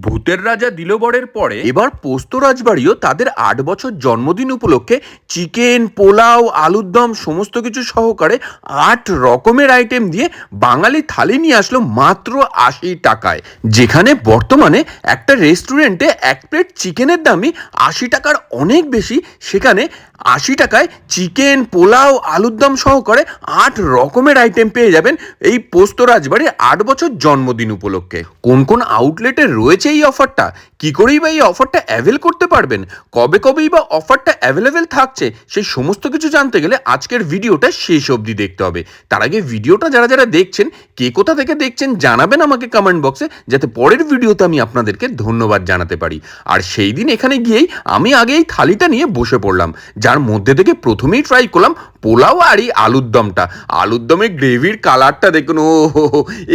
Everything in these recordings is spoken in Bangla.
ভূতের রাজা দিলবরের পরে এবার পোস্ত রাজবাড়িও তাদের আট বছর জন্মদিন উপলক্ষে চিকেন, পোলাও, আলুর দম সমস্ত কিছু সহকারে আট রকমের আইটেম দিয়ে বাঙালি থালি নিয়ে আসলো মাত্র আশি টাকায়। যেখানে বর্তমানে একটা রেস্টুরেন্টে এক প্লেট চিকেনের দামই আশি টাকার অনেক বেশি। সেখানে আশি টাকায় চিকেন, পোলাও, আলুর দম সহকারে আট রকমের আইটেম পেয়ে যাবেন এই পোস্ত রাজবাড়ির আট বছর জন্মদিন উপলক্ষে। কোন কোন আউটলেটে রয়েছে এই অফারটা কি করেই বা এই অফারটা অ্যাভেল করতে পারবেন? কবে কবেই বা অফারটা অ্যাভেলেবেল থাকছে? সেই সমস্ত কিছু জানতে গেলে আজকের ভিডিওটা শেষ অবধি দেখতে হবে। তার আগে ভিডিওটা যারা যারা দেখছেন, কে কোথা থেকে দেখছেন জানাবেন আমাকে কমেন্ট বক্সে যাতে পরের ভিডিওতে আমি আপনাদেরকে ধন্যবাদ জানাতে পারি। আর সেই দিন এখানে গিয়েই আমি আগে এই থালিটা নিয়ে বসে পড়লাম। যার মধ্যে থেকে প্রথমেই ট্রাই করলাম পোলাও আর এই আলুর দমটা। আলুর দমের গ্রেভির কালারটা দেখুন, ও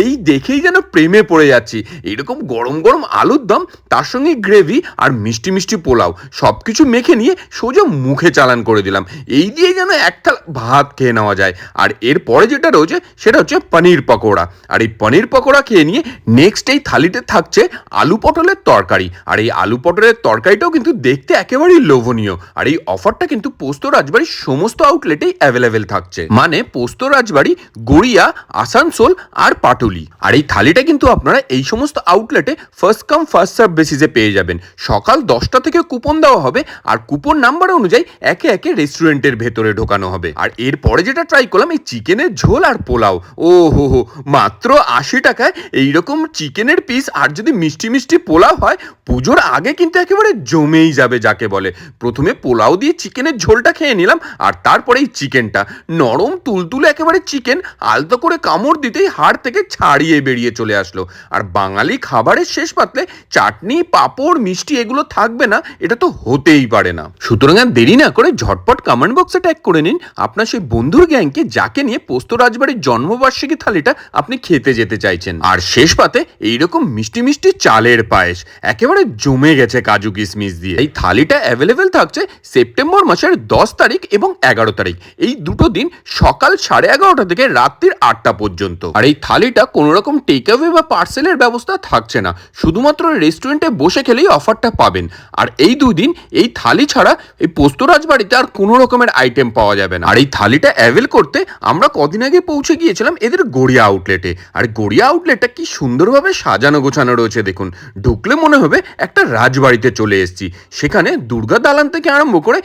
এই দেখেই যেন প্রেমে পড়ে যাচ্ছি। এরকম গরম গরম আলুর দম, তার সঙ্গে গ্রেভি আর মিষ্টি মিষ্টি পোলাও সব কিছু মেখে নিয়ে সোজা মুখে চালান করে দিলাম। এই দিয়ে যেন একটা ভাত খেয়ে নেওয়া যায়। আর এরপরে যেটা রয়েছে, সেটা হচ্ছে পনির পকোড়া। আর এই পনির পকোড়া খেয়ে নিয়ে নেক্সট এই থালিতে থাকছে আলু পটলের তরকারি। আর এই আলু পটলের তরকারিটাও কিন্তু দেখতে একেবারেই লোভনীয়। আর এই অফারটা কিন্তু পোস্ত রাজবাড়ির সমস্ত আউটলেটেই অ্যাভেলেবেল থাকছে। মানে পোস্ত রাজবাড়ি, গড়িয়া, আসানসোল আর পাটুলি। আর এই থালিটা কিন্তু আপনারা এই সমস্ত আউটলেটে ফার্স্ট কাম ফার্স্ট সার্ভ বেসিসে পেয়ে যাবেন। সকাল দশটা থেকে কুপন দেওয়া হবে আর কুপন নাম্বার অনুযায়ী একে একে রেস্টুরেন্টের ভেতরে ঢোকানো হবে। আর এরপরে যেটা ট্রাই করলাম, এই চিকেনের ঝোল আর পোলাও। ও হো হো মাত্র আশি টাকায় এইরকম চিকেনের পিস আর যদি মিষ্টি মিষ্টি পোলাও হয়, পুজোর আগে কিন্তু একেবারে জমেই যাবে যাকে বলে। প্রথমে পোলাও দিয়ে চিকেনের ঝোলটা খেয়ে নিলাম, আর তারপরে এই চিকেনটা। নরম তুলতুলে একেবারে চিকেন, আলতো করে কামড় দিতেই হাড় থেকে ছাড়িয়ে বেরিয়ে চলে আসলো। আর বাঙালি খাবারের শেষ পাতলে চাটনি, পাঁপড়, মিষ্টি এগুলো থাকবে না, এটা তো হতেই পারে না। সুতরাং আর দেরি না করে ঝটপট কমেন্ট বক্সে ট্যাগ করে নিন, আপনার সেই বন্ধুর গ্যাংকে যাকে নিয়ে পোস্ত রাজবাড়ির জন্মবার্ষিকী থালিটা আপনি খেতে যেতে চাইছেন। আর শেষ পাতে এইরকম মিষ্টি মিষ্টি চালের পায়েস, একেবারে জমে গেছে কাজু কিশমিশ দিয়ে। এই থালিটা অ্যাভেলেবেল থাকছে সেপ্টেম্বর মাসের দশ তারিখ এবং এগারো তারিখ। এই দুটো দিন সকাল সাড়ে এগারোটা থেকে রাত্রির আটটা পর্যন্ত। আর এই থালিটা কোনো রকম টেক অ্যাওয়ে বা পার্সেলের ব্যবস্থা থাকছে না। শুধুমাত্র রেস্টুরেন্টে বসে খেলেই অফারটা পাবেন। আর এই দুদিন এই থালি ছাড়া এই পোস্ত রাজবাড়িতে আর কোনো রকমের আইটেম পাওয়া যাবে না। আর এই থালিটা অ্যাভেল করতে আমরা কদিন আগে পৌঁছে গিয়েছিলাম এদের গড়িয়া আউটলেটে আর গড়িয়া আউটলেটটা কি সুন্দরভাবে সাজানো গোছানো রয়েছে দেখুন। ঢুকলে মনে হবে একটা রাজবাড়িতে চলে এসেছি। সেখানে দুর্গা দালান থেকে আরম্ভ করে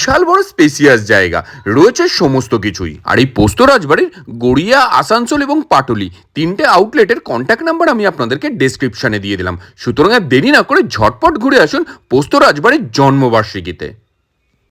বিশাল বড় স্পেসিয়াস জায়গা। রয়েছে সমস্ত কিছুই। আর এই পোস্ত রাজবাড়ির গড়িয়া, আসানসোল এবং পাটুলি তিনটে আউটলেটের কন্ট্যাক্ট নাম্বার আমি আপনাদেরকে ডেসক্রিপশনে দিয়ে দিলাম। সুতরাং আর দেরি না করে ঝটপট ঘুরে আসুন পোস্ত রাজবাড়ির জন্মবার্ষিকীতে।